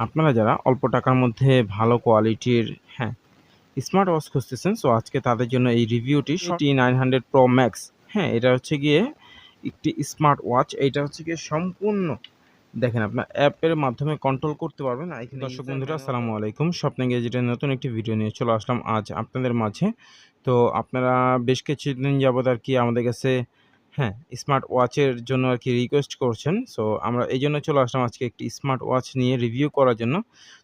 আপনারা যারা অল্প টাকার মধ্যে ভালো কোয়ালিটির হ্যাঁ স্মার্ট ওয়াচ খুঁজতেছেন সো আজকে তাদের জন্য এই রিভিউটি T nine hundred pro max হ্যাঁ এটা হচ্ছে গিয়ে একটি স্মার্ট ওয়াচ এইটা হচ্ছে গিয়ে সম্পূর্ণ দেখেন আপনার অ্যাপের মাধ্যমে কন্ট্রোল করতে পারবেন আর এখানে দর্শক বন্ধুরা আসসালামু আলাইকুম স্বপ্নে গেজেটের নতুন একটি ভিডিও নিয়ে চলে আসলাম আজ আপনাদের মাঝে। তো আপনারা বেশ কিছুদিন যাবত আর কি আমাদের কাছে হ্যাঁ স্মার্ট ওয়াচের জন্য আর কি রিকোয়েস্ট করছেন। সো আমরা এই জন্য চলে আসলাম আজকে একটি স্মার্ট ওয়াচ নিয়ে রিভিউ করার জন্য।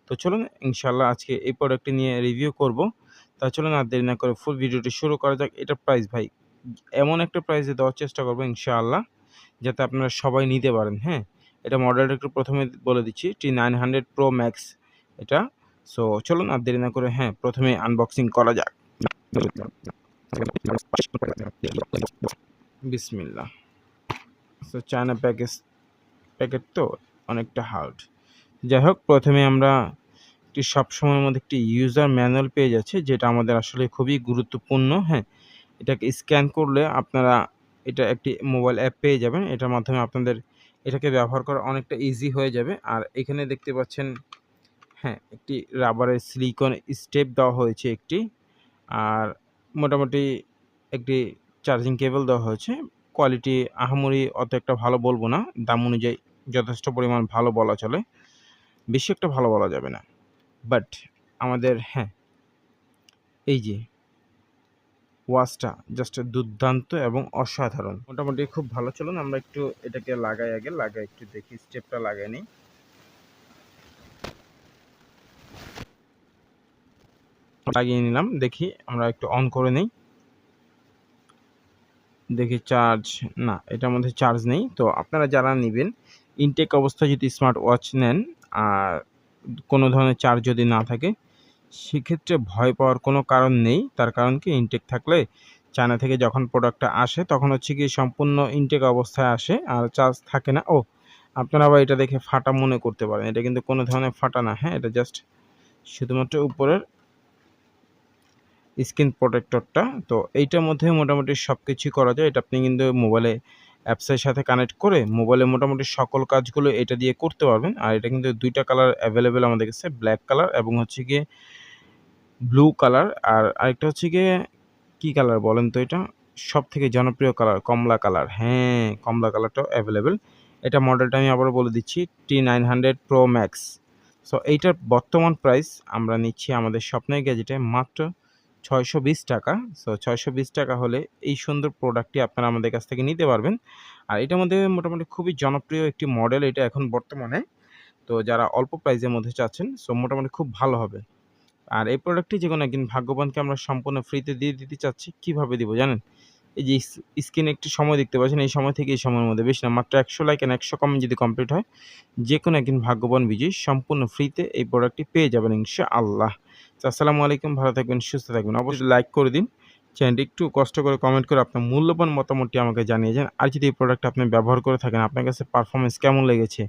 তো চলুন ইনশাল্লাহ আজকে এই প্রোডাক্টটি নিয়ে রিভিউ করব। তা চলুন আর দেরি না করে ফুল ভিডিওটি শুরু করা যাক। এটা প্রাইস ভাই, এমন একটা প্রাইসে দেওয়ার চেষ্টা করব ইনশাআল্লাহ, যাতে আপনারা সবাই নিতে পারেন। হ্যাঁ এটা মডেলটা একটু প্রথমে বলে দিচ্ছি T nine hundred pro max এটা। সো চলুন আর দেরি না করে হ্যাঁ প্রথমে আনবক্সিং করা যাক। বিসমিল্লা সো চায়না প্যাকেজ প্যাকেট তো অনেকটা হার্ড যাই হোক, প্রথমে আমরা একটি সবসময়ের মধ্যে একটি ইউজার ম্যানুয়াল পেয়ে যাচ্ছে, যেটা আমাদের আসলে খুবই গুরুত্বপূর্ণ। হ্যাঁ এটাকে স্ক্যান করলে আপনারা এটা একটি মোবাইল অ্যাপ পেয়ে যাবেন। এটার মাধ্যমে আপনাদের এটাকে ব্যবহার করা অনেকটা ইজি হয়ে যাবে। আর এখানে দেখতে পাচ্ছেন হ্যাঁ একটি রাবারের সিলিকন স্টেপ দেওয়া হয়েছে একটি। আর মোটামুটি একটি চার্জিং কেবল দেওয়া হয়েছে। কোয়ালিটি আহামরি অত একটা ভালো বলব না। দাম অনুযায়ী যথেষ্ট পরিমাণ ভালো বলা চলে। বেশি একটা ভালো বলা যাবে না। বাট আমাদের হ্যাঁ এই যে ওয়াচটা জাস্ট দুর্দান্ত এবং অসাধারণ। মোটামুটি খুব ভালো চলুন, আমরা একটু এটাকে লাগাই আগে, লাগাই একটু দেখি স্টেপটা লাগাই নিই লাগিয়ে নিলাম, দেখি আমরা একটু অন করে নেই। দেখি চার্জ না, এটার মধ্যে চার্জ নেই। তো আপনারা যারা নেবেন ইনটেক অবস্থায় যদি স্মার্ট ওয়াচ নেন, আর কোনো ধরনের চার্জ যদি না থাকে, সেক্ষেত্রে ভয় পাওয়ার কোনো কারণ নেই। তার কারণ কি ইনটেক থাকলে চায়না থেকে যখন প্রোডাক্টটা আসে, তখন হচ্ছে কি সম্পূর্ণ ইনটেক অবস্থায় আসে, আর চার্জ থাকে না। ও, আপনারা আবার এটা দেখে ফাটা মনে করতে পারেন। এটা কিন্তু কোনো ধরনের ফাটা না হ্যাঁ এটা জাস্ট শুধুমাত্র উপরের স্ক্রিন প্রোটেক্টরটা। তো এইটার মধ্যে মোটামুটি সব কিছুই করা যায়। এটা আপনি কিন্তু মোবাইলে অ্যাপসের সাথে কানেক্ট করে মোবাইলে মোটামুটি সকল কাজগুলো এটা দিয়ে করতে পারবেন। আর এটা কিন্তু দুইটা কালার অ্যাভেলেবেল আমাদের কাছে ব্ল্যাক কালার এবং হচ্ছে গিয়ে ব্লু কালার আর আরেকটা হচ্ছে গিয়ে কী কালার বলেন তো এটা? সব থেকে জনপ্রিয় কালার কমলা কালার হ্যাঁ কমলা কালারটাও অ্যাভেলেবেল এটা মডেলটা আমি আবারও বলে দিচ্ছি T nine hundred pro max so এইটার বর্তমান প্রাইস আমরা নিচ্ছি আমাদের স্বপ্নের গ্যাজেটে মাত্র ছয়শো বিশ টাকা। সো ছয়শো বিশ টাকা হলে এই সুন্দর প্রোডাক্টটি আপনারা আমাদের কাছ থেকে নিতে পারবেন। আর এটার মধ্যে মোটামুটি খুবই জনপ্রিয় একটি মডেল এটা এখন বর্তমানে। তো, যারা অল্প প্রাইসের মধ্যে চাচ্ছেন সো মোটামুটি খুব ভালো হবে। আর এই প্রোডাক্টটি যে কোনো একদিন ভাগ্যবানকে আমরা সম্পূর্ণ ফ্রিতে দিয়ে দিতে চাচ্ছি, কীভাবে দিব জানেন? এই যে স্ক্রিনে একটি সময় দেখতে পাচ্ছেন, এই সময় থেকে এই সময়ের মধ্যে বেশি না, মাত্র একশো লাইক অ্যান্ড একশো কমেন্ট যদি কমপ্লিট হয়, যে কোনো একদিন ভাগ্যবান বিজয়ী সম্পূর্ণ ফ্রিতে এই প্রোডাক্টটি পেয়ে যাবেন ইনশা আল্লাহ আসসালামু আলাইকুম, ভালো থাকবেন, সুস্থ থাকবেন। অবশ্যই লাইক করে দিন। চ্যানেলটি একটু কষ্ট করে কমেন্ট করে আপনার মূল্যবান মতামতটি আমাকে জানিয়ে যান। আর যদি এই প্রোডাক্ট আপনি ব্যবহার করে থাকেন, আপনার কাছে পারফরমেন্স কেমন লেগেছে,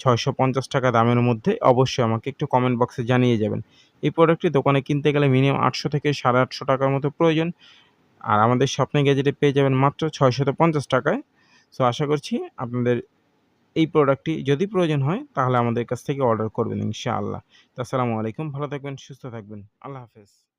ছয়শো পঞ্চাশ টাকা দামের মধ্যে অবশ্যই আমাকে একটু কমেন্ট বক্সে জানিয়ে যাবেন। এই প্রোডাক্টটি দোকানে কিনতে গেলে মিনিমাম আটশো থেকে সাড়ে আটশো টাকার মতো প্রয়োজন। আর আমাদের স্বপ্নে গ্যাজেটে পেয়ে যাবেন মাত্র ছয়শত পঞ্চাশ টাকায়। সো আশা করছি আপনাদের এই প্রোডাক্টটি যদি প্রয়োজন হয়, তাহলে আমাদের কাছ থেকে অর্ডার করবেন ইনশাআল্লাহ। তো আসসালামু আলাইকুম, ভালো থাকবেন, সুস্থ থাকবেন। আল্লাহ হাফেজ।